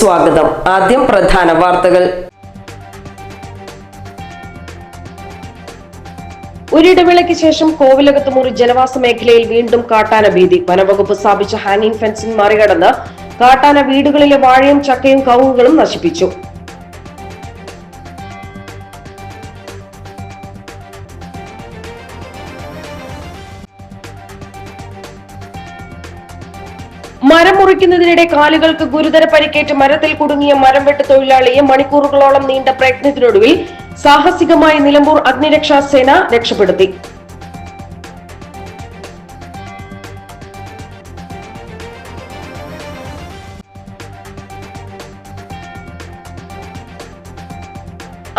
സ്വാഗതം. ആദ്യം പ്രധാന വാർത്തകൾ. ഒരിടവേളയ്ക്ക് ശേഷം കോവിലകത്തുമുറി ജനവാസ മേഖലയിൽ വീണ്ടും കാട്ടാന ഭീതി. വനവകുപ്പ് സ്ഥാപിച്ച ഹാനിങ് ഫെൻസിംഗ് മറികടന്ന് കാട്ടാന വീടുകളിലെ വാഴയും ചക്കയും കവുങ്ങുകളും നശിപ്പിച്ചു. മരം മുറിക്കുന്നതിനിടെ കാലുകൾക്ക് ഗുരുതര പരിക്കേറ്റ് മരത്തിൽ കുടുങ്ങിയ മരം വെട്ട് തൊഴിലാളിയെ മണിക്കൂറുകളോളം നീണ്ട പ്രയത്നത്തിനൊടുവിൽ സാഹസികമായി നിലമ്പൂർ അഗ്നിരക്ഷാ സേന രക്ഷപ്പെടുത്തി.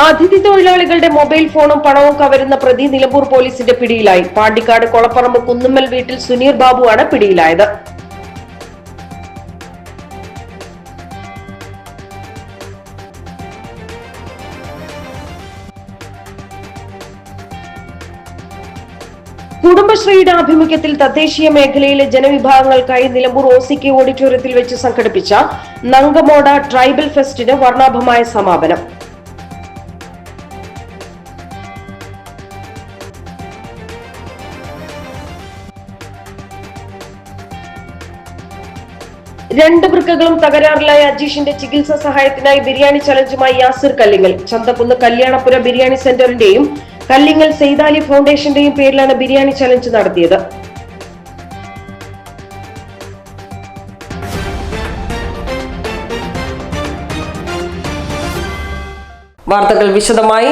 അതിഥി തൊഴിലാളികളുടെ മൊബൈൽ ഫോണും പണവും കവരുന്ന പ്രതി നിലമ്പൂർ പോലീസിന്റെ പിടിയിലായി. പാണ്ടിക്കാട് കൊളപ്പറമ്പ് കുന്നുമ്മൽ വീട്ടിൽ സുനീർ ബാബുവാണ് പിടിയിലായത്. കുടുംബശ്രീയുടെ ആഭിമുഖ്യത്തിൽ തദ്ദേശീയ മേഖലയിലെ ജനവിഭാഗങ്ങൾക്കായി നിലമ്പൂർ ഒ സി കെ ഓഡിറ്റോറിയത്തിൽ വെച്ച് സംഘടിപ്പിച്ച നങ്കമോട ട്രൈബൽ ഫെസ്റ്റിന് വർണാഭമായ സമാപനം. രണ്ട് വൃക്കകളും തകരാറിലായ അജീഷിന്റെ ചികിത്സാ സഹായത്തിനായി ബിരിയാണി ചലഞ്ചുമായി യാസിർ കല്ലിങ്ങൽ. ചന്തക്കുന്ന് കല്യാണപുര ബിരിയാണി സെന്ററിന്റെയും കല്ലിങ്ങൽ സെയ്താലി ഫൗണ്ടേഷന്റെയും പേരിലാണ് ബിരിയാണി ചലഞ്ച് നടത്തിയത്. വാർത്തകൾ വിശദമായി.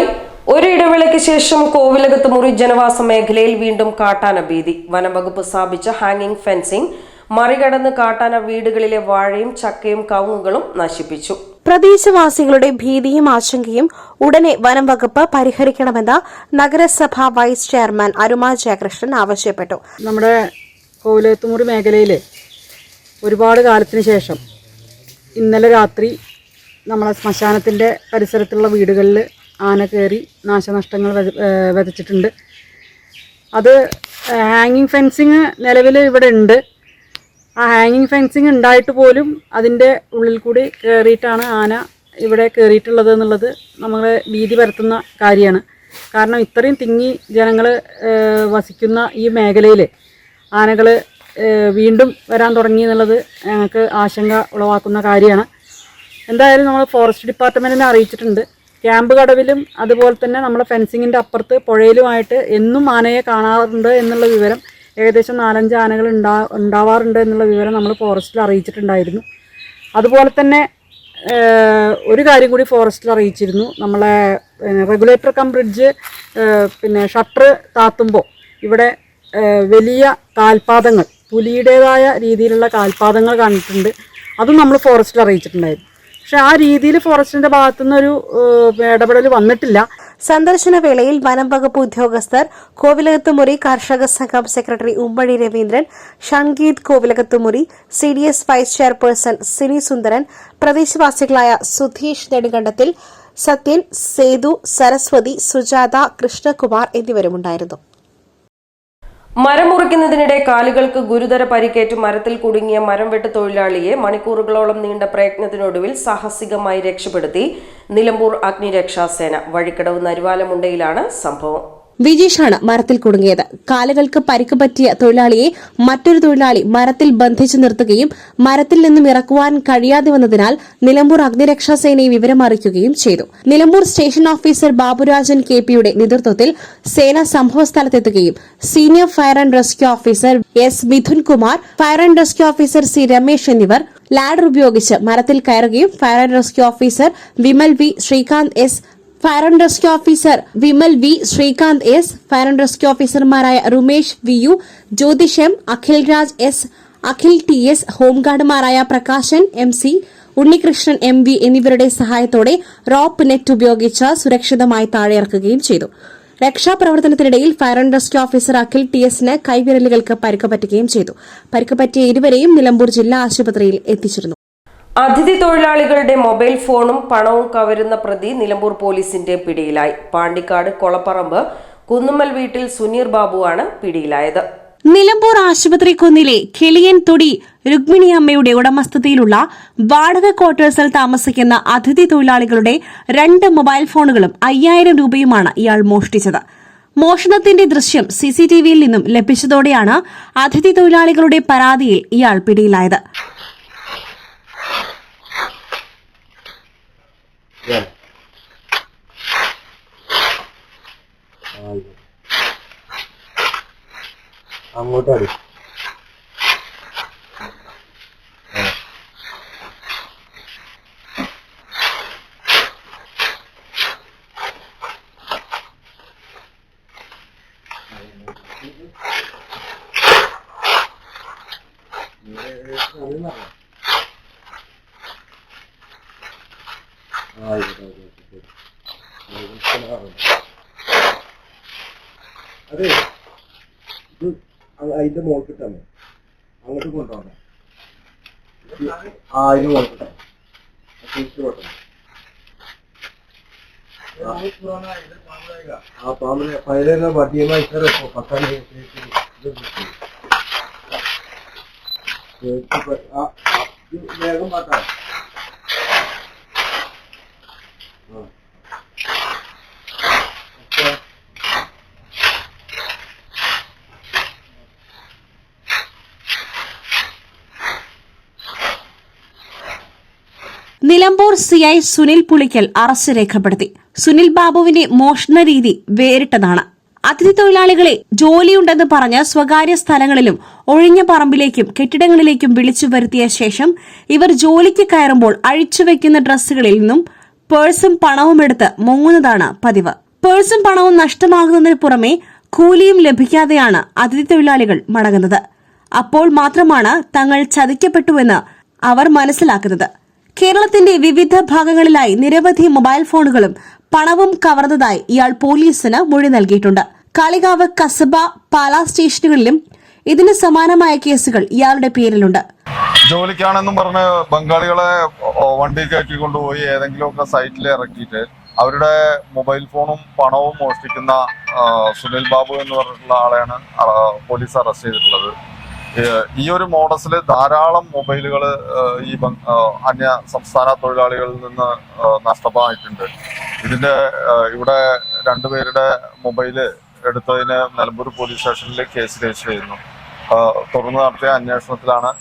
ഒരു ഇടവേളയ്ക്ക് ശേഷം കോവിലകത്ത് മുറി ജനവാസ മേഖലയിൽ വീണ്ടും കാട്ടാന ഭീതി. വനംവകുപ്പ് സ്ഥാപിച്ച ഹാങ്ങിങ് ഫെൻസിംഗ് മറികടന്ന് കാട്ടാന വീടുകളിലെ വാഴയും ചക്കയും കവുങ്ങുകളും നശിപ്പിച്ചു. പ്രദേശവാസികളുടെ ഭീതിയും ആശങ്കയും ഉടനെ വനം വകുപ്പ് പരിഹരിക്കണമെന്ന് നഗരസഭ വൈസ് ചെയർമാൻ അരുമാ ജയകൃഷ്ണൻ ആവശ്യപ്പെട്ടു. നമ്മുടെ കോവിലത്തുമുറി മേഖലയിലെ ഒരുപാട് കാലത്തിന് ശേഷം ഇന്നലെ രാത്രി നമ്മളെ ശ്മശാനത്തിന്റെ പരിസരത്തുള്ള വീടുകളിൽ ആന കയറി നാശനഷ്ടങ്ങൾ വിതച്ചിട്ടുണ്ട് അത് ഹാങ്ങിങ് ഫെൻസിങ് നിലവിൽ ഇവിടെ ഉണ്ട്. ആ ഹാങ്ങിങ് ഫെൻസിങ് ഉണ്ടായിട്ട് പോലും അതിന്റെ ഉള്ളിൽ കൂടി കയറിയിട്ടാണ് ആന ഇവിടെ കയറിയിട്ടുള്ളത് എന്നുള്ളത് നമ്മളെ ഭീതി പരത്തുന്ന കാര്യമാണ്. കാരണം ഇത്രയും തിങ്ങി ജനങ്ങൾ വസിക്കുന്ന ഈ മേഖലയിൽ ആനകൾ വീണ്ടും വരാൻ തുടങ്ങി എന്നുള്ളത് ഞങ്ങൾക്ക് ആശങ്ക ഉളവാക്കുന്ന കാര്യമാണ്. എന്തായാലും നമ്മൾ ഫോറസ്റ്റ് ഡിപ്പാർട്ട്മെന്റിനെ അറിയിച്ചിട്ടുണ്ട്. ക്യാമ്പ് കടവിലും അതുപോലെ തന്നെ നമ്മളെ ഫെൻസിങ്ങിന്റെ അപ്പുറത്ത് പുഴയിലുമായിട്ട് എന്നും ആനയെ കാണാറുണ്ട് എന്നുള്ള വിവരം ഏകദേശം നാലഞ്ച് ആനകൾ ഉണ്ടാ ഉണ്ടാവാറുണ്ട് എന്നുള്ള വിവരം നമ്മൾ ഫോറസ്റ്റിൽ അറിയിച്ചിട്ടുണ്ടായിരുന്നു. അതുപോലെ തന്നെ ഒരു കാര്യം കൂടി ഫോറസ്റ്റിൽ അറിയിച്ചിരുന്നു. നമ്മളെ റെഗുലേറ്റർ കം ബ്രിഡ്ജ് പിന്നെ ഷട്ടർ താത്തുമ്പോൾ ഇവിടെ വലിയ കാൽപാദങ്ങൾ പുലിയുടേതായ രീതിയിലുള്ള കാൽപാദങ്ങൾ കണ്ടിട്ടുണ്ട് അതും നമ്മൾ ഫോറസ്റ്റിൽ അറിയിച്ചിട്ടുണ്ടായിരുന്നു. പക്ഷെ ആ രീതിയിൽ ഫോറസ്റ്റിന്റെ ഭാഗത്തുനിന്നൊരു ഇടപെടൽ വന്നിട്ടില്ല. സന്ദർശന വേളയിൽ വനം വകുപ്പ് ഉദ്യോഗസ്ഥർ കോവിലകത്തുമുറി കർഷക സംഘം secretary Ummazhi Raveendran Shangeeth Kovilakathumuri C D S vice chairperson Sini Sundaran പ്രദേശവാസികളായ Sudheesh നെടുങ്കണ്ടത്തിൽ Sathyan Sethu Saraswathi Sujatha Krishnakumar എന്നിവരുമുണ്ടായിരുന്നു. മരം മുറിക്കുന്നതിനിടെ കാലുകൾക്ക് ഗുരുതര പരിക്കേറ്റ് മരത്തിൽ കുടുങ്ങിയ മരം വെട്ട് തൊഴിലാളിയെ മണിക്കൂറുകളോളം നീണ്ട പ്രയത്നത്തിനൊടുവിൽ സാഹസികമായി രക്ഷപ്പെടുത്തി നിലമ്പൂർ അഗ്നിരക്ഷാസേന. വഴിക്കടവ് നരുവാലമുണ്ടയിലാണ് സംഭവം. വിജീഷാണ് മരത്തിൽ കുടുങ്ങിയത്. കാലുകൾക്ക് പരിക്ക് പറ്റിയ തൊഴിലാളിയെ മറ്റൊരു തൊഴിലാളി മരത്തിൽ ബന്ധിച്ചു നിർത്തുകയും മരത്തിൽ നിന്നും ഇറക്കുവാൻ കഴിയാതെ വന്നതിനാൽ നിലമ്പൂർ അഗ്നിരക്ഷാ സേനയെ വിവരം അറിയിക്കുകയും ചെയ്തു. Nilambur station officer Baburajan K പിയുടെ നേതൃത്വത്തിൽ സേന സംഭവസ്ഥലത്തെത്തുകയും senior fire and rescue officer S Mithun Kumar fire and rescue officer C Ramesh എന്നിവർ ലാഡർ ഉപയോഗിച്ച് മരത്തിൽ കയറുകയും fire and rescue officer Vimal V Sreekanth S fire and rescue officer Vimal V Sreekanth S fire and rescue ഓഫീസർമാരായ Rumesh V U Jyothish M Akhil Raj S Akhil T S ഹോംഗാർഡുമാരായ Prakashan M C Unnikrishnan M V എന്നിവരുടെ സഹായത്തോടെ rope net ഉപയോഗിച്ച് സുരക്ഷിതമായി താഴെയിറക്കുകയും ചെയ്തു. രക്ഷാപ്രവർത്തനത്തിനിടയിൽ fire and rescue officer Akhil T എസിന് കൈവിരലുകൾക്ക് പരിക്ക് പറ്റുകയും ചെയ്തു. പരിക്ക് പറ്റിയ ഇരുവരെയും നിലമ്പൂർ ജില്ലാ ആശുപത്രിയിൽ എത്തിച്ചിരുന്നു. അതിഥി തൊഴിലാളികളുടെ മൊബൈൽ ഫോണും പണവും കവരുന്ന പ്രതി നിലമ്പൂർ പോലീസിന്റെ പിടിയിലായി. പാണ്ടിക്കാട് കൊളപ്പറമ്പ് കുന്നുമ്മൽ വീട്ടിൽ സുനീർ ബാബുവാണ് പിടിയിലായത്. നിലമ്പൂർ ആശുപത്രി കുന്നിലെ കിളിയൻ തൊടി രുക്മിണി അമ്മയുടെ ഉടമസ്ഥതയിലുള്ള വാടക ക്വാർട്ടേഴ്സിൽ താമസിക്കുന്ന അതിഥി തൊഴിലാളികളുടെ രണ്ട് മൊബൈൽ ഫോണുകളും അയ്യായിരം രൂപയുമാണ് ഇയാൾ മോഷ്ടിച്ചത്. മോഷണത്തിന്റെ ദൃശ്യം സിസിടിവിയിൽ നിന്നും ലഭിച്ചതോടെയാണ് അതിഥി തൊഴിലാളികളുടെ പരാതിയിൽ ഇയാൾ പിടിയിലായത്. મોઢાડી അതിന്റെ തന്നെ അങ്ങോട്ട് കൊണ്ടുപോകണം ആ അതിന് കൊട്ടണം ആ പാമ്പിനെ പതിലേറെ വടിയുമായി പത്താം വേഗം പാട്ടാ ആ. നിലമ്പൂർ സിഐ സുനിൽ പുളിക്കൽ അറസ്റ്റ് രേഖപ്പെടുത്തി. സുനിൽ ബാബുവിന്റെ മോഷണ രീതി വേറിട്ടതാണ്. അതിഥി തൊഴിലാളികളെ ജോലിയുണ്ടെന്ന് പറഞ്ഞ് സ്വകാര്യ സ്ഥലങ്ങളിലും ഒഴിഞ്ഞ പറമ്പിലേക്കും കെട്ടിടങ്ങളിലേക്കും വിളിച്ചു വരുത്തിയ ശേഷം ഇവർ ജോലിക്ക് കയറുമ്പോൾ അഴിച്ചുവെക്കുന്ന ഡ്രസ്സുകളിൽ നിന്നും പേഴ്സും പണവും എടുത്ത് മുങ്ങുന്നതാണ് പതിവ്. പേഴ്സും പണവും നഷ്ടമാകുന്നതിന് പുറമെ കൂലിയും ലഭിക്കാതെയാണ് അതിഥി തൊഴിലാളികൾ മടങ്ങുന്നത്. അപ്പോൾ മാത്രമാണ് തങ്ങൾ ചതിക്കപ്പെട്ടുവെന്ന് അവർ മനസ്സിലാക്കുന്നത്. കേരളത്തിന്റെ വിവിധ ഭാഗങ്ങളിലായി നിരവധി മൊബൈൽ ഫോണുകളും പണവും കവർന്നതായി ഇയാൾ പോലീസിന് മൊഴി നൽകിയിട്ടുണ്ട്. കാളികാവ് കസബ പാല സ്റ്റേഷനുകളിലും ഇതിന് സമാനമായ കേസുകൾ ഇയാളുടെ പേരിലുണ്ട്. ജോലിക്കാണെന്നും പറഞ്ഞ് ബംഗാളികളെ വണ്ടി കയറ്റി കൊണ്ടുപോയി ഏതെങ്കിലുമൊക്കെ സൈറ്റിൽ ഇറക്കിയിട്ട് അവരുടെ മൊബൈൽ ഫോണും പണവും മോഷ്ടിക്കുന്ന സുനിൽ ബാബു എന്ന് പറഞ്ഞിട്ടുള്ള ആളെയാണ് പോലീസ് അറസ്റ്റ് ചെയ്തിട്ടുള്ളത്. ഈ ഒരു മോഡസിൽ ധാരാളം മൊബൈലുകൾ ഈ അന്യ സംസ്ഥാന തൊഴിലാളികളിൽ നിന്ന് നഷ്ടമായിട്ടുണ്ട്. ഇതിന്റെ ഇവിടെ രണ്ടുപേരുടെ മൊബൈൽ എടുത്തതിന് നിലമ്പൂർ പോലീസ് സ്റ്റേഷനിൽ കേസ് രജിസ്റ്റർ ചെയ്യുന്നു. തുറന്നു നടത്തിയ അന്വേഷണത്തിലാണ്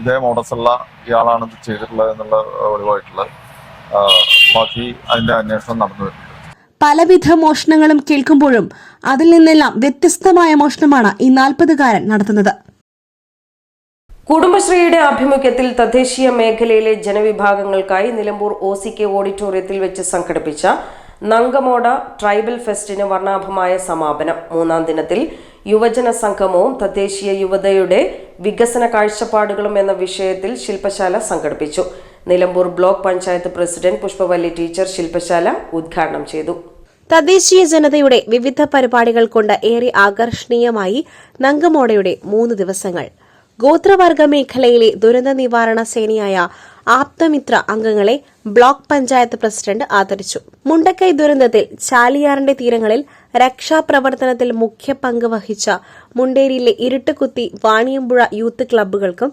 ഇതേ മോഡസുള്ള ഇയാളാണ് ഇത് ചെയ്തിട്ടുള്ളത് എന്നുള്ള ഒഴിവായിട്ടുള്ളത് ബാക്കി അതിന്റെ അന്വേഷണം നടന്നു പലവിധ മോഷണങ്ങളും കേൾക്കുമ്പോഴും അതിൽ നിന്നെല്ലാം വ്യത്യസ്തമായ മോഷണമാണ് ഈ നാൽപ്പതുകാരൻ നടത്തുന്നത്. കുടുംബശ്രീയുടെ ആഭിമുഖ്യത്തിൽ തദ്ദേശീയ മേഖലയിലെ ജനവിഭാഗങ്ങൾക്കായി നിലമ്പൂർ ഒ സി കെ ഓഡിറ്റോറിയത്തിൽ വെച്ച് സംഘടിപ്പിച്ച നങ്കമോട ട്രൈബൽ ഫെസ്റ്റിന് വർണാഭമായ സമാപനം. മൂന്നാം ദിനത്തിൽ യുവജന സംഗമവും തദ്ദേശീയ യുവതയുടെ വികസന കാഴ്ചപ്പാടുകളും എന്ന വിഷയത്തിൽ ശില്പശാല സംഘടിപ്പിച്ചു. Nilambur block panchayat president Pushpavalli teacher ശില്പശാല ഉദ്ഘാടനം ചെയ്തു. തദ്ദേശീയ ജനതയുടെ വിവിധ പരിപാടികൾ കൊണ്ട് ഏറെ ആകർഷണീയമായി നങ്കമോടയുടെ മൂന്ന് ദിവസങ്ങൾ. ഗോത്രവർഗ മേഖലയിലെ ദുരന്ത നിവാരണ സേനയായ ആപ്തമിത്ര അംഗങ്ങളെ ബ്ലോക്ക് പഞ്ചായത്ത് പ്രസിഡന്റ് ആദരിച്ചു. മുണ്ടക്കൈ ദുരന്തത്തിൽ ചാലിയാറിന്റെ തീരങ്ങളിൽ രക്ഷാപ്രവർത്തനത്തിൽ മുഖ്യ പങ്ക് വഹിച്ച മുണ്ടേരിയിലെ ഇരുട്ടുകുത്തി വാണിയമ്പുഴ യൂത്ത് ക്ലബ്ബുകൾക്കും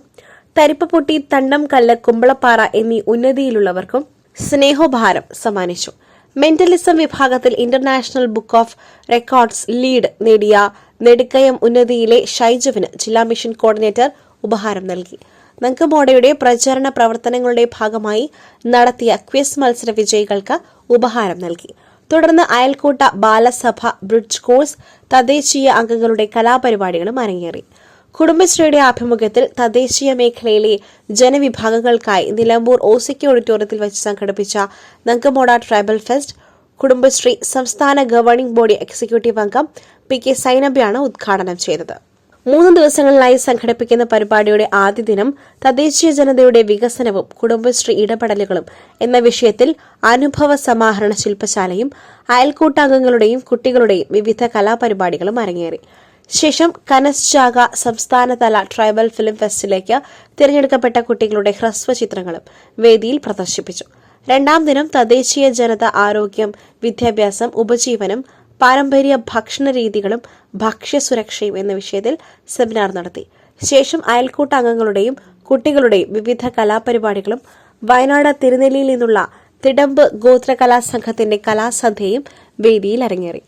തരിപ്പപ്പൊട്ടി തണ്ടംകല്ല് കുമ്പളപ്പാറ എന്നീ ഉന്നതിയിലുള്ളവർക്കും സ്നേഹോപഹാരം സമ്മാനിച്ചു. മെന്റലിസം വിഭാഗത്തിൽ international book of records lead നേടിയ നെടുക്കയം ഉന്നതിയിലെ ഷൈജുവിന് ജില്ലാ മിഷൻ കോർഡിനേറ്റർ ഉപഹാരം നൽകി. നങ്കമോടയുടെ പ്രചാരണ പ്രവർത്തനങ്ങളുടെ ഭാഗമായി നടത്തിയ ക്വിസ് മത്സര വിജയികൾക്ക് ഉപഹാരം നൽകി. തുടർന്ന് അയൽക്കൂട്ട ബാലസഭ ബ്രിഡ്ജ് കോഴ്സ് തദ്ദേശീയ അംഗങ്ങളുടെ കലാപരിപാടികളും അരങ്ങേറി. കുടുംബശ്രീയുടെ ആഭിമുഖ്യത്തിൽ തദ്ദേശീയ മേഖലയിലെ ജനവിഭാഗങ്ങൾക്കായി നിലമ്പൂർ ഓസിക്ക ഓഡിറ്റോറിയത്തിൽ വെച്ച് സംഘടിപ്പിച്ച നങ്കമോട ട്രൈബൽ ഫെസ്റ്റ് കുടുംബശ്രീ സംസ്ഥാന ഗവേണിംഗ് ബോഡി എക്സിക്യൂട്ടീവ് അംഗം പി കെ സൈനബിയാണ് ഉദ്ഘാടനം ചെയ്തത്. മൂന്ന് ദിവസങ്ങളിലായി സംഘടിപ്പിക്കുന്ന പരിപാടിയുടെ ആദ്യ ദിനം തദ്ദേശീയ ജനതയുടെ വികസനവും കുടുംബശ്രീ ഇടപെടലുകളും എന്ന വിഷയത്തിൽ അനുഭവ സമാഹരണ ശില്പശാലയും അയൽക്കൂട്ടാംഗങ്ങളുടെയും കുട്ടികളുടെയും വിവിധ കലാപരിപാടികളും അരങ്ങേറി. ശേഷം കനസ് ജാഗ സംസ്ഥാനതല ട്രൈബൽ ഫിലിം ഫെസ്റ്റിലേക്ക് തിരഞ്ഞെടുക്കപ്പെട്ട കുട്ടികളുടെ ഹ്രസ്വ ചിത്രങ്ങളും വേദിയിൽ പ്രദർശിപ്പിച്ചു. രണ്ടാം ദിനം തദ്ദേശീയ ജനത ആരോഗ്യം വിദ്യാഭ്യാസം ഉപജീവനം പാരമ്പര്യ ഭക്ഷണ രീതികളും ഭക്ഷ്യസുരക്ഷയും എന്ന വിഷയത്തിൽ സെമിനാർ നടത്തി. ശേഷം അയൽക്കൂട്ട അംഗങ്ങളുടെയും കുട്ടികളുടെയും വിവിധ കലാപരിപാടികളും വയനാട് തിരുനെല്ലിയിൽ നിന്നുള്ള തിടമ്പ് ഗോത്ര കലാസംഘത്തിന്റെ കലാസന്ധ്യയും വേദിയിൽ അരങ്ങേറി.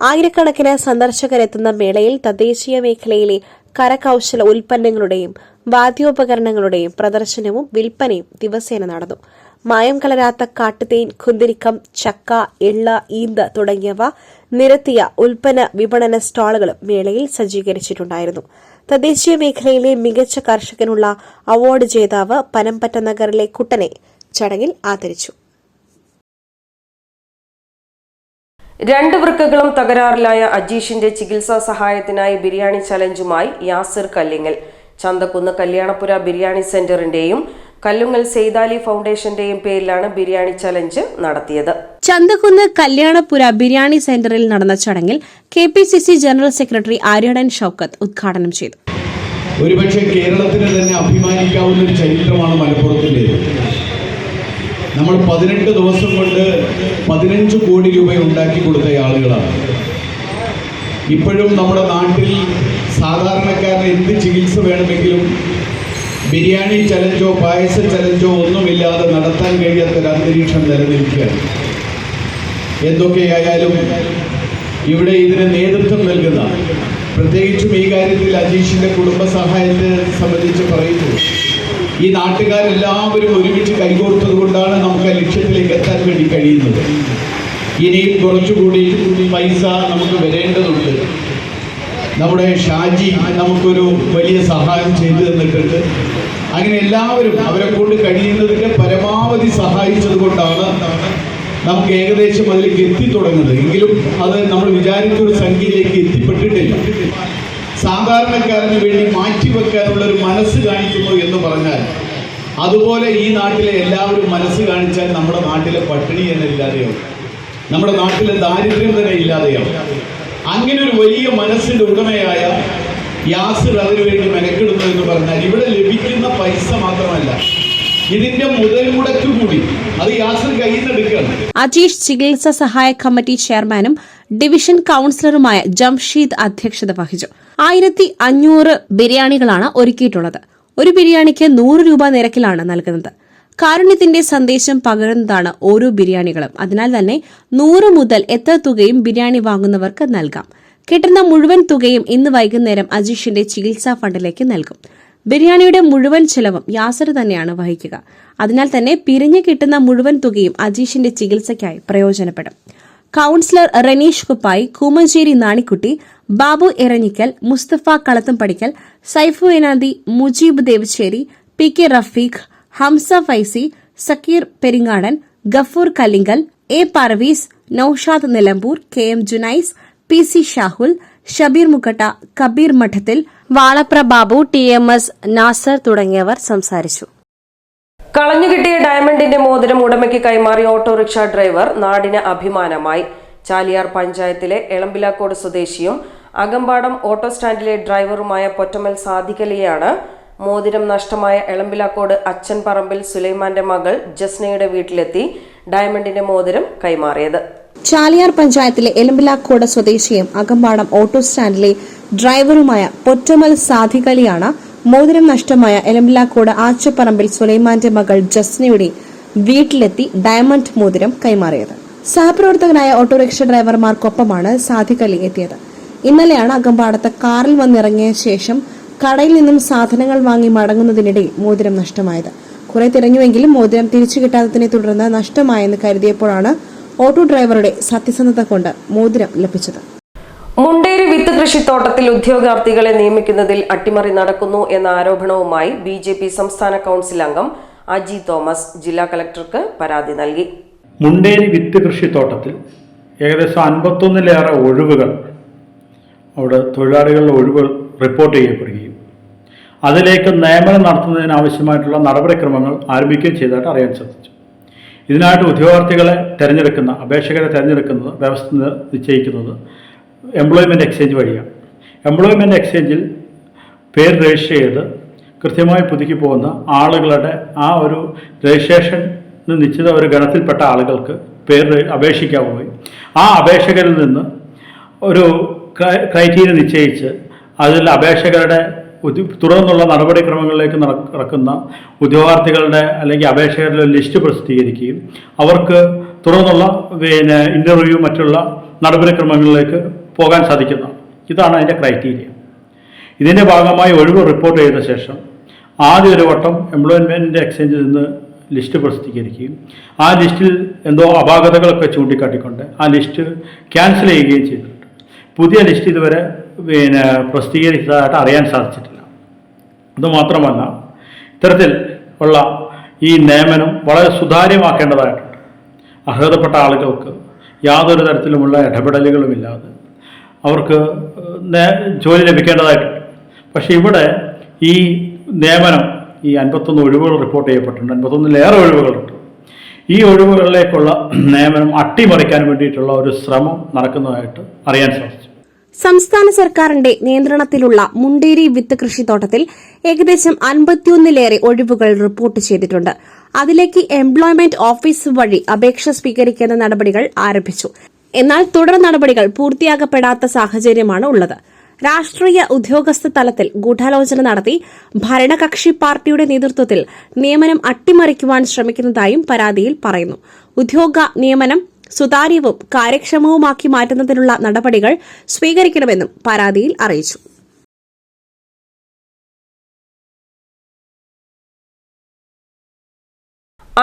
ആയിരക്കണക്കിന് സന്ദർശകരെത്തുന്ന മേളയിൽ തദ്ദേശീയ മേഖലയിലെ കരകൌശല ഉൽപ്പന്നങ്ങളുടെയും വാദ്യോപകരണങ്ങളുടെയും പ്രദർശനവും വിൽപ്പനയും ദിവസേന നടന്നു. മായം കലരാത്ത കാട്ടുതേൻ കുന്തിരിക്കം ചക്ക എള്ള ഈന്ത് തുടങ്ങിയവ നിരത്തിയ ഉൽപ്പന്ന വിപണന സ്റ്റാളുകളും മേളയിൽ സജ്ജീകരിച്ചിട്ടുണ്ടായിരുന്നു. തദ്ദേശീയ മേഖലയിലെ മികച്ച കർഷകനുള്ള അവാർഡ് ജേതാവ് പനമ്പറ്റ നഗറിലെ കുട്ടനെ ചടങ്ങിൽ ആദരിച്ചു. രണ്ട് വൃക്കകളും തകരാറിലായ അജീഷിന്റെ ചികിത്സാ സഹായത്തിനായി ബിരിയാണി ചലഞ്ചുമായി യാസിർ കല്ലിങ്ങൽ. ചന്തക്കുന്ന് കല്യാണപുര ബിരിയാണി സെന്ററിന്റെയും കല്ലുങ്ങൽ സെയ്താലി ഫൗണ്ടേഷന്റെയും പേരിലാണ് ബിരിയാണി ചലഞ്ച് നടത്തിയത്. ചന്തക്കുന്ന് കല്യാണപുര ബിരിയാണി സെന്ററിൽ നടന്ന ചടങ്ങിൽ K P C C general secretary Aryadan Shoukath ഉദ്ഘാടനം ചെയ്തു. ഒരുപക്ഷെ കേരളത്തിന് തന്നെ അഭിമാനിക്കാവുന്ന ഒരു ചരിത്രമാണ് മലപ്പുറത്തിന്റെ. നമ്മൾ പതിനെട്ട് ദിവസം കൊണ്ട് പതിനഞ്ച് കോടി രൂപ ഉണ്ടാക്കി കൊടുത്ത ആളുകളാണ്. ഇപ്പോഴും നമ്മുടെ നാട്ടിൽ സാധാരണക്കാരന് എന്ത് ചികിത്സ വേണമെങ്കിലും ബിരിയാണി ചലഞ്ചോ പായസ ചലഞ്ചോ ഒന്നുമില്ലാതെ നടത്താൻ കഴിയാത്തൊരു അന്തരീക്ഷം നിലനിൽക്കുകയാണ്. എന്തൊക്കെയായാലും ഇവിടെ ഇതിന് നേതൃത്വം നൽകുന്ന പ്രത്യേകിച്ചും ഈ കാര്യത്തിൽ അജീഷിന്റെ കുടുംബ സഹായത്തെ സംബന്ധിച്ച് പറയുന്നു. ഈ നാട്ടുകാരെല്ലാവരും ഒരുമിച്ച് കൈകോർത്തത് കൊണ്ടാണ് നമുക്ക് ലക്ഷ്യത്തിലേക്ക് എത്താൻ വേണ്ടി കഴിയുന്നത്. ഇനിയും കുറച്ചുകൂടി പൈസ നമുക്ക് വരേണ്ടതുണ്ട്. നമ്മുടെ ഷാജി നമുക്കൊരു വലിയ സഹായം ചെയ്തു തന്നിട്ടുണ്ട്. അങ്ങനെ എല്ലാവരും അവരെ കൊണ്ട് കഴിയുന്നതിന്റെ പരമാവധി സഹായിച്ചത് കൊണ്ടാണ് നമുക്ക് ഏകദേശം അതിലേക്ക് എത്തിത്തുടങ്ങുന്നത് എങ്കിലും അത് നമ്മൾ വിചാരിച്ച ഒരു സംഖ്യയിലേക്ക് എത്തിപ്പെട്ടിട്ടില്ല. സാധാരണക്കാരന് വേണ്ടി മാറ്റിവെക്കാനുള്ള ഒരു മനസ്സ് കാണിക്കുന്നു എന്ന് പറഞ്ഞാൽ അതുപോലെ ഈ നാട്ടിലെ എല്ലാവരും മനസ്സ് കാണിച്ചാൽ നമ്മുടെ നാട്ടിലെ പട്ടിണി തന്നെ ഇല്ലാതെയാവും. നമ്മുടെ നാട്ടിലെ ദാരിദ്ര്യം തന്നെ ഇല്ലാതെയാവും. അങ്ങനെ ഒരു വലിയ മനസ്സിന്റെ ഉടമയായ യാസിർ അതിനുവേണ്ടി മെനക്കെടുന്നു എന്ന് പറഞ്ഞാൽ ഇവിടെ ലഭിക്കുന്ന പൈസ മാത്രമല്ല ഇതിന്റെ അജീഷ് ചികിത്സാ സഹായ കമ്മിറ്റി ചെയർമാനും ഡിവിഷൻ കൌൺസിലറുമായ ജംഷീദ് അധ്യക്ഷത വഹിച്ചു. ആയിരത്തി അഞ്ഞൂറ് ബിരിയാണികളാണ് ഒരുക്കിയിട്ടുള്ളത്. ഒരു ബിരിയാണിക്ക് നൂറ് രൂപ നിരക്കിലാണ് നൽകുന്നത്. കാരുണ്യത്തിന്റെ സന്ദേശം പകരുന്നതാണ് ഓരോ ബിരിയാണികളും. അതിനാൽ തന്നെ നൂറ് മുതൽ എത്ര തുകയും ബിരിയാണി വാങ്ങുന്നവർക്ക് നൽകാം. കിട്ടുന്ന മുഴുവൻ തുകയും ഇന്ന് വൈകുന്നേരം അജീഷിന്റെ ചികിത്സാ ഫണ്ടിലേക്ക് നൽകും. ബിരിയാണിയുടെ മുഴുവൻ ചെലവും യാസർ തന്നെയാണ് വഹിക്കുക. അതിനാൽ തന്നെ പിരിഞ്ഞു കിട്ടുന്ന മുഴുവൻ തുകയും അജീഷിന്റെ ചികിത്സയ്ക്കായി പ്രയോജനപ്പെടും. Councillor Raneesh Kuppayi Koomancheri Nanikutty Babu Eranhikkal Musthafa Kalathum Padikkal Saifu Enanthi Mujeeb Devacheri P K Rafeeq Hamza Faizy Zakir Peringadan Gafoor Kallingal A Parvees Noushad Nilambur K M Junais P C Shahul Shabeer Mukkatta Kabeer Madathil Valapra Babu T M S Nasar തുടങ്ങിയവർ സംസാരിച്ചു. കളഞ്ഞുകിട്ടിയ ഡയമണ്ടിന്റെ മോതിരം ഉടമയ്ക്ക് കൈമാറി autorickshaw driver നാടിന് അഭിമാനമായി. ചാലിയാർ പഞ്ചായത്തിലെ എളമ്പിലാക്കോട് സ്വദേശിയും Akampadam auto സ്റ്റാൻഡിലെ ഡ്രൈവറുമായ Pottammal സാധികലിയാണ് മോതിരം നഷ്ടമായ എളമ്പിലാക്കോട് അച്ഛൻ പറമ്പിൽ സുലൈമാന്റെ മകൾ ജസ്നയുടെ വീട്ടിലെത്തി ഡയമണ്ടിന്റെ മോതിരം കൈമാറിയത്. ചാലിയാർ പഞ്ചായത്തിലെ എലമ്പിലാക്കോട് സ്വദേശിയും അകമ്പാടം ഓട്ടോ സ്റ്റാൻഡിലെ ഡ്രൈവറുമായ പൊറ്റമൽ സാധികലിയാണ് മോതിരം നഷ്ടമായ എലമ്പിലാക്കോട് ആച്ചപ്പറമ്പിൽ സുലൈമാന്റെ മകൾ ജസ്നയുടെ വീട്ടിലെത്തി ഡയമണ്ട് മോതിരം കൈമാറിയത്. സഹപ്രവർത്തകനായ ഓട്ടോറിക്ഷ ഡ്രൈവർമാർക്കൊപ്പമാണ് സാധികലി എത്തിയത്. ഇന്നലെയാണ് അകമ്പാടത്ത് കാറിൽ വന്നിറങ്ങിയ ശേഷം കടയിൽ നിന്നും സാധനങ്ങൾ വാങ്ങി മടങ്ങുന്നതിനിടെ മോതിരം നഷ്ടമായത്. കുറെ തിരഞ്ഞുവെങ്കിലും മോതിരം തിരിച്ചു കിട്ടാത്തതിനെ തുടർന്ന് നഷ്ടമായെന്ന് കരുതിയപ്പോഴാണ് ഓട്ടോ ഡ്രൈവറുടെ സത്യസന്ധത കൊണ്ട് മോതിരം ലഭിച്ചത്. മുണ്ടേരി വിത്ത് കൃഷിത്തോട്ടത്തിൽ ഉദ്യോഗാർത്ഥികളെ നിയമിക്കുന്നതിൽ അട്ടിമറി നടക്കുന്നു എന്ന ആരോപണവുമായി ബി ജെ പി സംസ്ഥാന കൗൺസിൽ അംഗം അജി തോമസ് ജില്ലാ കളക്ടർക്ക് പരാതി നൽകി. മുണ്ടേരി വിത്ത് കൃഷിത്തോട്ടത്തിൽ ഏകദേശം അൻപത്തൊന്നിലേറെ ഒഴിവുകൾ അവിടെ തൊഴിലാളികളുടെ ഒഴിവുകൾ റിപ്പോർട്ട് ചെയ്യപ്പെടുകയും അതിലേക്ക് നിയമനം നടത്തുന്നതിനാവശ്യമായിട്ടുള്ള നടപടിക്രമങ്ങൾ ആരംഭിക്കുകയും ചെയ്തതായിട്ട് അറിയാൻ സാധിച്ചു. ഇതിനായിട്ട് ഉദ്യോഗാർത്ഥികളെ തിരഞ്ഞെടുക്കുന്ന അപേക്ഷകരെ തിരഞ്ഞെടുക്കുന്നത് വ്യവസ്ഥ നിശ്ചയിക്കുന്നത് എംപ്ലോയ്മെന്റ് എക്സ്ചേഞ്ച് വഴിയാണ്. എംപ്ലോയ്മെന്റ് എക്സ്ചേഞ്ചിൽ പേര് രജിസ്റ്റർ ചെയ്ത് കൃത്യമായി പുതുക്കി പോകുന്ന ആളുകളുടെ ആ ഒരു രജിസ്ട്രേഷൻ നിശ്ചിത ഒരു ഗണത്തിൽപ്പെട്ട ആളുകൾക്ക് പേര് അപേക്ഷിക്കാവുകയും ആ അപേക്ഷകരിൽ നിന്ന് ഒരു ക്രൈറ്റീരിയ നിശ്ചയിച്ച് അതിൽ അപേക്ഷകരുടെ തുടർന്നുള്ള നടപടിക്രമങ്ങളിലേക്ക് നടക്കുന്ന ഉദ്യോഗാർത്ഥികളുടെ അല്ലെങ്കിൽ അപേക്ഷകരുടെ ലിസ്റ്റ് പ്രസിദ്ധീകരിക്കുകയും അവർക്ക് തുടർന്നുള്ള പിന്നെ ഇന്റർവ്യൂ മറ്റുള്ള നടപടിക്രമങ്ങളിലേക്ക് പോകാൻ സാധിക്കുന്ന ഇതാണ് അതിന്റെ ക്രൈറ്റീരിയ ഇതിന്റെ ഭാഗമായി ഒഴിവ് റിപ്പോർട്ട് ചെയ്ത ശേഷം ആദ്യ ഒരു വട്ടം എംപ്ലോയ്മെന്റ് എക്സ്ചേഞ്ചിൽ നിന്ന് ലിസ്റ്റ് പ്രസിദ്ധീകരിക്കുകയും ആ ലിസ്റ്റിൽ എന്തോ അപാകതകളൊക്കെ ചൂണ്ടിക്കാട്ടിക്കൊണ്ട് ആ ലിസ്റ്റ് ക്യാൻസൽ ചെയ്യുകയും ചെയ്തിട്ടുണ്ട്. പുതിയ ലിസ്റ്റ് ഇതുവരെ പിന്നെ പ്രസിദ്ധീകരിച്ചതായിട്ട് അറിയാൻ സാധിച്ചിട്ടില്ല. അതുമാത്രമല്ല ഇത്തരത്തിൽ ഉള്ള ഈ നിയമനം വളരെ സുതാര്യമാക്കേണ്ടതായിട്ടുണ്ട്. അർഹതപ്പെട്ട ആളുകൾക്ക് യാതൊരു തരത്തിലുമുള്ള ഇടപെടലുകളുമില്ലാതെ അവർക്ക് ജോലി ലഭിക്കേണ്ടതായിട്ടുണ്ട്. പക്ഷേ ഇവിടെ ഈ നിയമനം ഈ അൻപത്തൊന്ന് ഒഴിവുകൾ റിപ്പോർട്ട് ചെയ്യപ്പെട്ടിട്ടുണ്ട്. അൻപത്തൊന്നിലേറെ ഒഴിവുകളുണ്ട്. ഈ ഒഴിവുകളിലേക്കുള്ള നിയമനം അട്ടിമറിക്കാൻ വേണ്ടിയിട്ടുള്ള ഒരു ശ്രമം നടക്കുന്നതായിട്ട് അറിയാൻ സാധിച്ചു. സംസ്ഥാന സർക്കാരിന്റെ നിയന്ത്രണത്തിലുള്ള മുണ്ടേരി വിത്ത് കൃഷിത്തോട്ടത്തിൽ ഏകദേശം അൻപത്തിയൊന്നിലേറെ ഒഴിവുകൾ റിപ്പോർട്ട് ചെയ്തിട്ടുണ്ട്. അതിലേക്ക് എംപ്ലോയ്മെന്റ് ഓഫീസ് വഴി അപേക്ഷ സ്വീകരിക്കുന്ന നടപടികൾ ആരംഭിച്ചു. എന്നാൽ തുടർ നടപടികൾ പൂർത്തിയാക്കപ്പെടാത്ത സാഹചര്യമാണ് ഉള്ളത്. രാഷ്ട്രീയ ഉദ്യോഗസ്ഥ തലത്തിൽ ഗൂഢാലോചന നടത്തി ഭരണകക്ഷി പാർട്ടിയുടെ നേതൃത്വത്തിൽ നിയമനം അട്ടിമറിക്കുവാൻ ശ്രമിക്കുന്നതായും പരാതിയിൽ പറയുന്നു. ഉദ്യോഗ നിയമനം സുതാര്യവും കാര്യക്ഷമവുമാക്കി മാറ്റുന്നതിനുള്ള നടപടികൾ സ്വീകരിക്കണമെന്നും പരാതിയിൽ അറിയിച്ചു.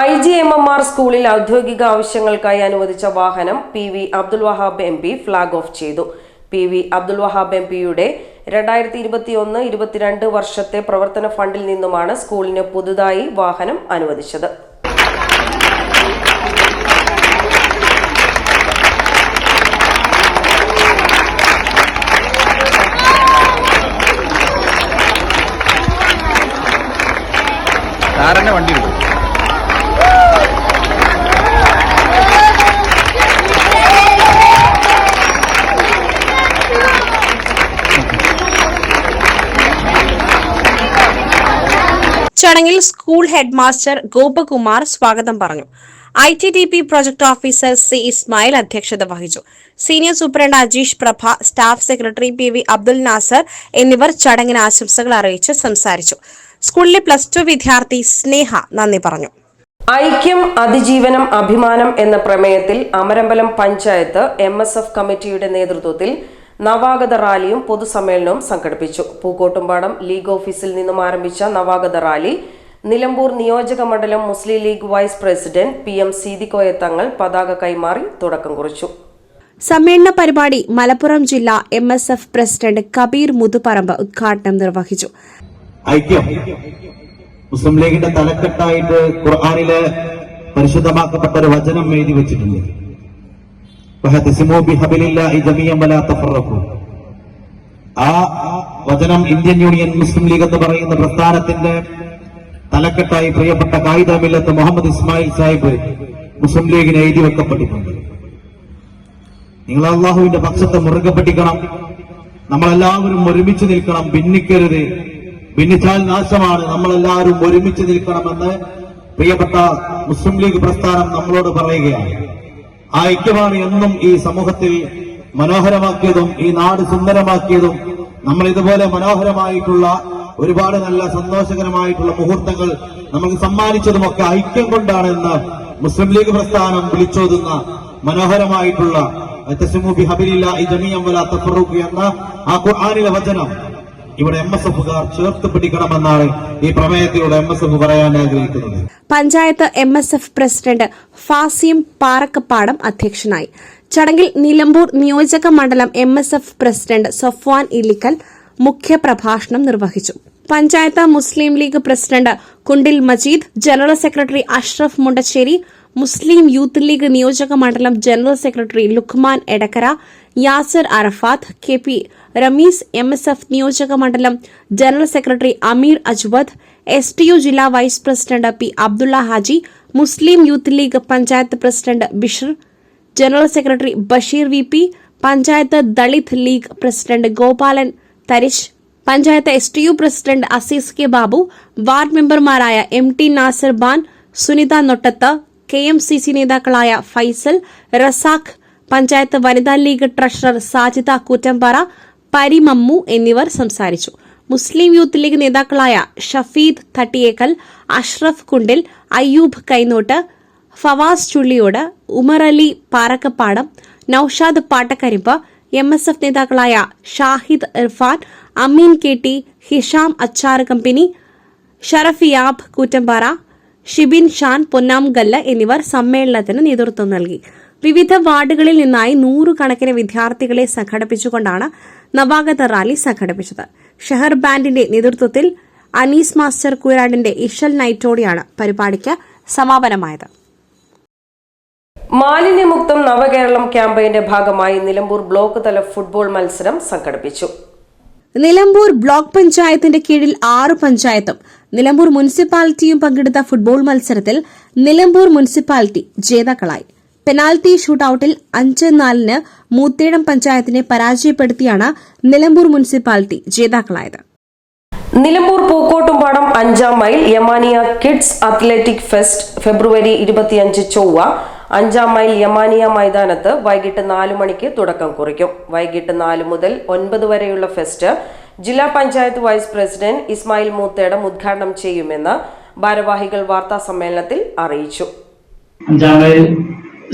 I G M M R സ്കൂളിൽ ഔദ്യോഗിക ആവശ്യങ്ങൾക്കായി അനുവദിച്ച വാഹനം P V Abdul Wahab M P flag off ചെയ്തു. P V Abdul Wahab M പിയുടെ രണ്ടായിരത്തി ഇരുപത്തിയൊന്ന് ഇരുപത്തിരണ്ട് വർഷത്തെ പ്രവർത്തന ഫണ്ടിൽ നിന്നുമാണ് സ്കൂളിന് പുതുതായി വാഹനം അനുവദിച്ചത്. സാറിന്റെ വണ്ടി കിട്ടും ചടങ്ങിൽ സ്കൂൾ ഹെഡ് മാസ്റ്റർ ഗോപകുമാർ സ്വാഗതം പറഞ്ഞു. I T D P project officer C Ismail അധ്യക്ഷത വഹിച്ചു. Senior superintendent Ajeesh Prabha staff secretary P V Abdul Nasar എന്നിവർ ചടങ്ങിന് ആശംസകൾ അറിയിച്ച് സംസാരിച്ചു. സ്കൂളിലെ പ്ലസ് ടു വിദ്യാർത്ഥി സ്നേഹ നന്ദി പറഞ്ഞു. ഐക്യം അതിജീവനം അഭിമാനം എന്ന പ്രമേയത്തിൽ Amarambalam panchayat M S F കമ്മിറ്റിയുടെ നേതൃത്വത്തിൽ നവാഗത റാലിയും പൊതുസമ്മേളനവും സംഘടിപ്പിച്ചു. പൂക്കോട്ടുംപാടം ലീഗ് ഓഫീസിൽ നിന്നും ആരംഭിച്ച നവാഗത റാലി നിലമ്പൂർ നിയോജക മണ്ഡലം Muslim League vice president P M Seethikoya Thangal പതാക കൈമാറി തുടക്കം കുറിച്ചു. സമ്മേളന പരിപാടി മലപ്പുറം ജില്ലാ M S F president Kabeer Muthuparamb ഉദ്ഘാടനം നിർവഹിച്ചു. ഐക്യം. മുസ്ലിം ലീഗിന്റെ തലക്കെട്ടായിട്ട് ഖുർആാനിൽ പരിശുദ്ധമാക്കപ്പെട്ട ഒരു വചനം എഴുതി വെച്ചിട്ടുണ്ട്. ആ വചനം ഇന്ത്യൻ യൂണിയൻ മുസ്ലിം ലീഗ് എന്ന് പറയുന്ന പ്രസ്ഥാനത്തിന്റെ തലക്കെട്ടായി പ്രിയപ്പെട്ട കായികമില്ലത്ത് മുഹമ്മദ് ഇസ്മായിൽ സാഹിബ് മുസ്ലിം ലീഗിന് എഴുതി വെക്കപ്പെട്ടിട്ടുണ്ട്. നിങ്ങൾ അള്ളാഹുവിന്റെ പക്ഷത്തെ മുറുകെ പിടിക്കണം. നമ്മളെല്ലാവരും ഒരുമിച്ച് നിൽക്കണം. ഭിന്നിക്കരുത്. ഭിന്നിച്ചാൽ നാശമാണ്. നമ്മളെല്ലാവരും ഒരുമിച്ച് നിൽക്കണമെന്ന് പ്രിയപ്പെട്ട മുസ്ലിം ലീഗ് പ്രസ്ഥാനം നമ്മളോട് പറയുകയാണ്. ആ ഐക്യമാണ് എന്നും ഈ സമൂഹത്തിൽ മനോഹരമാക്കിയതും ഈ നാട് സുന്ദരമാക്കിയതും നമ്മൾ ഇതുപോലെ മനോഹരമായിട്ടുള്ള ഒരുപാട് നല്ല സന്തോഷകരമായിട്ടുള്ള മുഹൂർത്തങ്ങൾ നമുക്ക് സമ്മാനിച്ചതുമൊക്കെ ഐക്യം കൊണ്ടാണ് എന്ന് മുസ്ലിം ലീഗ് പ്രസ്ഥാനം വിളിച്ചോതുന്ന മനോഹരമായിട്ടുള്ള എന്ന ആ ഖുർആനിലെ വചനം ഇവിടെ എം എസ് എഫുകാർ ചേർത്ത് പിടിക്കണമെന്നാണ് ഈ പ്രമേയത്തിലൂടെ എം എസ് എഫ് പറയാൻ ആഗ്രഹിക്കുന്നത്. Panchayat M S F president Fasiyam Parakkappadam അധ്യക്ഷനായി. ചടങ്ങിൽ നിലമ്പൂർ നിയോജക മണ്ഡലം M S F president Safwan Illikkal മുഖ്യപ്രഭാഷണം നിർവഹിച്ചു. Panchayat Muslim league president Kundil Majeed general secretary Ashraf Mundassery Muslim youth league നിയോജക മണ്ഡലം general secretary Lukhman Edakkara Yasar Arafath K P Rameez M S F നിയോജക മണ്ഡലം general secretary Ameer Ajwad S T U ജില്ലാ vice president P Abdulla Haji Muslim youth league panchayat president Bishar general secretary Basheer V P panchayat Dalit league president Gopalan Tharish. Panchayat S T U president Azeez K Babu ward മെമ്പർമാരായ M T Nasar ban Sunitha Nottath K M C C നേതാക്കളായ ഫൈസൽ റസാഖ് പഞ്ചായത്ത് വനിതാ league treasurer Sajida Koottampara Parimammu എന്നിവർ സംസാരിച്ചു. മുസ്ലിം youth league നേതാക്കളായ Shafeed Thattiyekkal Ashraf Kundil Ayyoob Kainott Fawas Chulliyod Umar Ali Parakkapadam Noushad Pattakkarimb M S F നേതാക്കളായ Shahid Irfan Ameen K T Hisham അച്ചാർ company Sharafiyab Koottampara Shibin Shan പൊന്നാംഗല്ല എന്നിവർ സമ്മേളനത്തിന് നേതൃത്വം നൽകി. വിവിധ വാർഡുകളിൽ നിന്നായി നൂറുകണക്കിന് വിദ്യാർത്ഥികളെ സംഘടിപ്പിച്ചുകൊണ്ടാണ് നവാഗത റാലി സംഘടിപ്പിച്ചത്. ഷെഹർ ബാൻഡിന്റെ നേതൃത്വത്തിൽ അനീസ് മാസ്റ്റർ കുരാടിന്റെ ഇഷൽ നൈറ്റോടെയാണ് പരിപാടിക്ക് സമാപനമായത്. മാലിന്യമുക്തം നവകേരളം ക്യാമ്പയിന്റെ ഭാഗമായി നിലമ്പൂർ ബ്ലോക്ക് തല ഫുട്ബോൾ മത്സരം സംഘടിപ്പിച്ചു. നിലമ്പൂർ ബ്ലോക്ക് പഞ്ചായത്തിന്റെ കീഴിൽ ആറ് പഞ്ചായത്തും നിലമ്പൂർ മുനിസിപ്പാലിറ്റിയും പങ്കെടുത്ത ഫുട്ബോൾ മത്സരത്തിൽ നിലമ്പൂർ മുനിസിപ്പാലിറ്റി ജേതാക്കളായി. പെനാൽറ്റി ഷൂട്ടൌട്ടിൽ അഞ്ച് നാലിന് മൂത്തേടം പഞ്ചായത്തിനെ പരാജയപ്പെടുത്തിയാണ് നിലമ്പൂർ മുനിസിപ്പാലിറ്റി ജേതാക്കളായത്. നിലമ്പൂർ പൂക്കോട്ടുംപാടം അഞ്ചാം mile Yamaniya kids athletic fest ഫെബ്രുവരി ഇരുപത്തിയഞ്ച് ചൊവ്വ അഞ്ചാം മൈൽ യമാനിയ മൈതാനത്ത് വൈകിട്ട് നാലു മണിക്ക് തുടക്കം കുറിക്കും. വൈകിട്ട് നാല് മുതൽ ഒൻപത് വരെയുള്ള ഫെസ്റ്റ് ജില്ലാ പഞ്ചായത്ത് വൈസ് പ്രസിഡന്റ് ഇസ്മായിൽ മൂത്തേടം ഉദ്ഘാടനം ചെയ്യുമെന്ന് ഭാരവാഹികൾ വാർത്താ സമ്മേളനത്തിൽ അറിയിച്ചു. അഞ്ചാം mile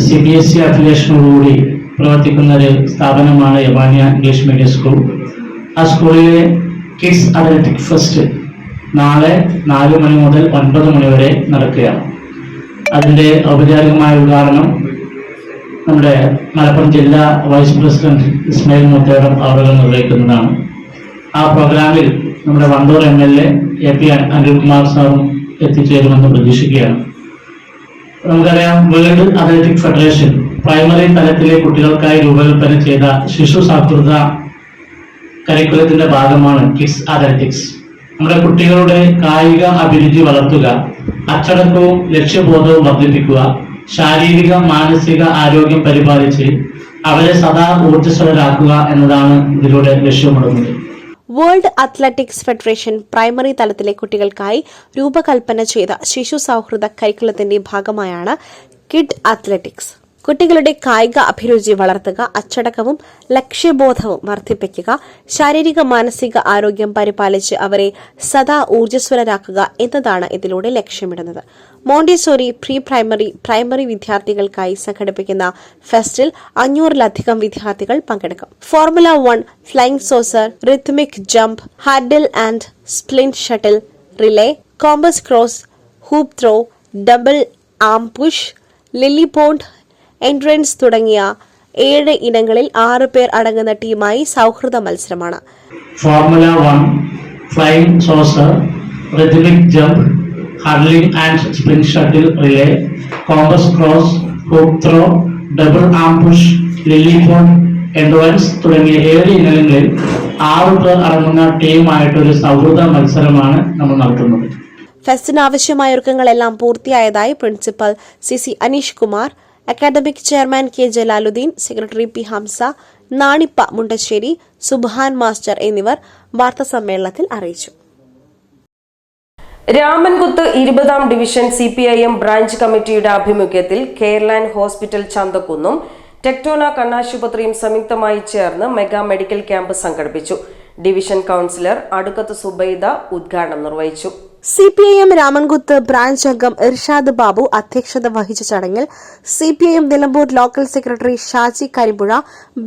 C B S E അഫിലിയേഷനോടുകൂടി പ്രവർത്തിക്കുന്ന ഒരു സ്ഥാപനമാണ് യമാനിയ ഇംഗ്ലീഷ് മീഡിയം സ്കൂൾ. ആ സ്കൂളിലെ കിഡ്സ് അത്ലറ്റിക് ഫെസ്റ്റ് നാളെ നാല് മണി മുതൽ ഒൻപത് മണി വരെ നടക്കുകയാണ്. അതിന്റെ ഔപചാരികമായ ഉദ്ഘാടനം നമ്മുടെ മലപ്പുറം ജില്ലാ വൈസ് പ്രസിഡന്റ് ഇസ്മായിൽ മുത്തേടം അവർ നിർവഹിക്കുന്നതാണ്. ആ പ്രോഗ്രാമിൽ നമ്മുടെ Wandoor M L A A P Anilkumar സാറും എത്തിച്ചേരുമെന്ന് പ്രതീക്ഷിക്കുകയാണ്. നമുക്കറിയാം വേൾഡ് അത്ലറ്റിക് ഫെഡറേഷൻ പ്രൈമറി തലത്തിലെ കുട്ടികൾക്കായി രൂപകൽപ്പന ചെയ്ത ശിശു സാക്ഷരത കരിക്കുലത്തിന്റെ ഭാഗമാണ് കിഡ്സ് അത്ലറ്റിക്സ്. നമ്മുടെ കുട്ടികളുടെ കായിക അഭിരുചി വളർത്തുക അച്ചടക്കവും ലക്ഷ്യബോധവും വർദ്ധിപ്പിക്കുക ശാരീരിക മാനസിക ആരോഗ്യം പരിപാലിച്ച് അവരെ സദാ ഊർജസ്വലരാക്കുക എന്നതാണ് ഇതിലൂടെ ലക്ഷ്യമിടുന്നത്. വേൾഡ് അത്ലറ്റിക്സ് ഫെഡറേഷൻ പ്രൈമറി തലത്തിലെ കുട്ടികൾക്കായി രൂപകൽപ്പന ചെയ്ത ശിശു സൗഹൃദ കരിക്കുലത്തിന്റെ ഭാഗമായാണ് കിഡ് അത്ലറ്റിക്സ്. കുട്ടികളുടെ കായിക അഭിരുചി വളർത്തുക അച്ചടക്കവും ലക്ഷ്യബോധവും വർദ്ധിപ്പിക്കുക ശാരീരിക മാനസിക ആരോഗ്യം പരിപാലിച്ച് അവരെ സദാ ഊർജസ്വലരാക്കുക എന്നതാണ് ഇതിലൂടെ ലക്ഷ്യമിടുന്നത്. മോണ്ടിസോറി പ്രീ പ്രൈമറി പ്രൈമറി വിദ്യാർത്ഥികൾക്കായി സംഘടിപ്പിക്കുന്ന ഫെസ്റ്റിൽ അഞ്ഞൂറിലധികം വിദ്യാർത്ഥികൾ പങ്കെടുക്കും. Formula one flying saucer rhythmic jump hurdle and sprint shuttle relay compass cross hoop throw double arm push lily pond entrance തുടങ്ങിയ ഏഴ് ഇനങ്ങളിൽ ആറ് പേർ അടങ്ങുന്ന ടീമായി സൗഹൃദ മത്സരമാണ്. Formula one flying saucer rhythmic jump hurling and spring shuttle relay compass cross hoop throw double arm push lily pond endurance തുടങ്ങിയ ഏഴ് ഇനങ്ങളിൽ ആറ് പേർ അടങ്ങുന്ന ടീമായിട്ടൊരു സൗഹൃദ മത്സരമാണ് നമ്മൾ നടത്തുന്നത്. ഫെസ്റ്റിന് ആവശ്യമായ ഒരുക്കങ്ങളെല്ലാം പൂർത്തിയായതായി principal C C Aneesh Kumar academic chairman K Jalaluddin secretary P Hamza Nanippa Mundassery Subhan master എന്നിവർ വാർത്താസമ്മേളനത്തിൽ അറിയിച്ചു. രാമൻകുത്ത് ഇരുപതാം division C P I M branch കമ്മിറ്റിയുടെ ആഭിമുഖ്യത്തിൽ കേരളാൻഡ് ഹോസ്പിറ്റൽ ചന്തക്കുന്നും ടെക്ടോന കണ്ണാശുപത്രിയും സംയുക്തമായി ചേർന്ന് മെഗാ മെഡിക്കൽ ക്യാമ്പ് സംഘടിപ്പിച്ചു. ഡിവിഷൻ കൗൺസിലർ അടുക്കത്ത് സുബൈദ ഉദ്ഘാടനം നിർവഹിച്ചു. C P I M Ramankuthu branch അംഗം ഇർഷാദ് ബാബു അധ്യക്ഷത വഹിച്ച ചടങ്ങിൽ C P I M Nilambur local secretary Shaji Karimpuzha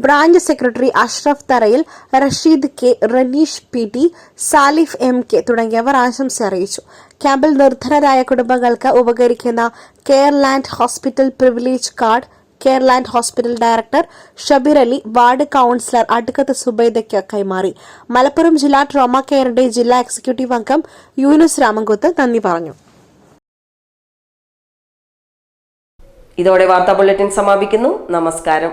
branch secretary Ashraf Tharayil Rasheed K Ranish P T Salif M K തുടങ്ങിയവർ ആശംസ അറിയിച്ചു. ക്യാമ്പിൽ നിർധനരായ കുടുംബങ്ങൾക്ക് ഉപകരിക്കുന്ന Careland hospital privilege card Careland hospital director Shabeer Ali ward councillor Adukkath സുബൈദയ്ക്ക് കൈമാറി. മലപ്പുറം ജില്ലാ trauma കെയറിന്റെ ജില്ലാ എക്സിക്യൂട്ടീവ് അംഗം യൂനുസ് രാമൻകുത്ത് നന്ദി പറഞ്ഞു. ഇതോടെ വാർത്താ ബുള്ളറ്റിൻ സമാപിക്കുന്നു. നമസ്കാരം.